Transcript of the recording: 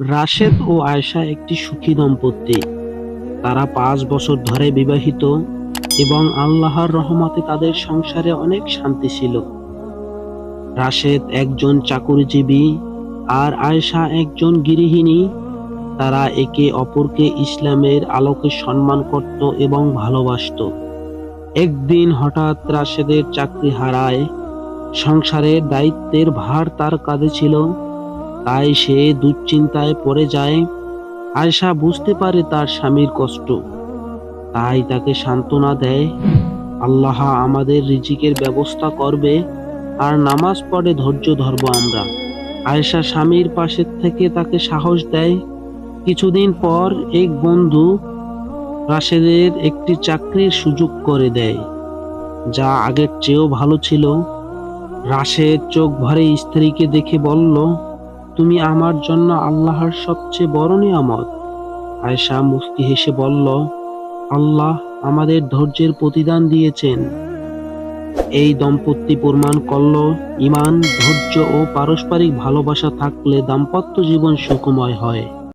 রাশেদ ও আয়েশা একটি সুখী দম্পতি। তারা পাঁচ বছর ধরে বিবাহিত এবং আল্লাহর রহমতে তাদের সংসারে অনেক শান্তি ছিল। রাশেদ একজন চাকুরিজীবী আর আয়েশা একজন গৃহিণী। তারা একে অপরকে ইসলামের আলোকে সম্মান করত এবং ভালোবাসতো। একদিন হঠাৎ রাশেদের চাকরি হারায়। সংসারের দায়িত্বের ভার তার কাঁধে ছিল। তাই সে দুশ্চিন্তায় পড়ে যায়। আয়শা বুঝতে পারে তার স্বামীর কষ্ট। তাই তাকে সান্ত্বনা দেয়, আল্লাহ আমাদের রিজিকের ব্যবস্থা করবে, আর নামাজ পড়ে ধৈর্য ধরব আমরা। আয়েশা স্বামীর পাশের থেকে তাকে সাহস দেয়। কিছুদিন পর এক বন্ধু রাশেদের একটি চাকরির সুযোগ করে দেয়, যা আগের চেয়েও ভালো ছিল। রাশেদ চোখ ভরে স্ত্রীকে দেখে বলল তুমি আমার জন্য আল্লাহর সবচেয়ে বড় নিয়ামত। আয়েশা মুস্কি হেসে বলল, আল্লাহ আমাদের ধৈর্যের প্রতিদান দিয়েছেন। এই দম্পতি প্রমাণ করল, ইমান, ধৈর্য ও পারস্পরিক ভালোবাসা থাকলে দাম্পত্য জীবন সুখময় হয়।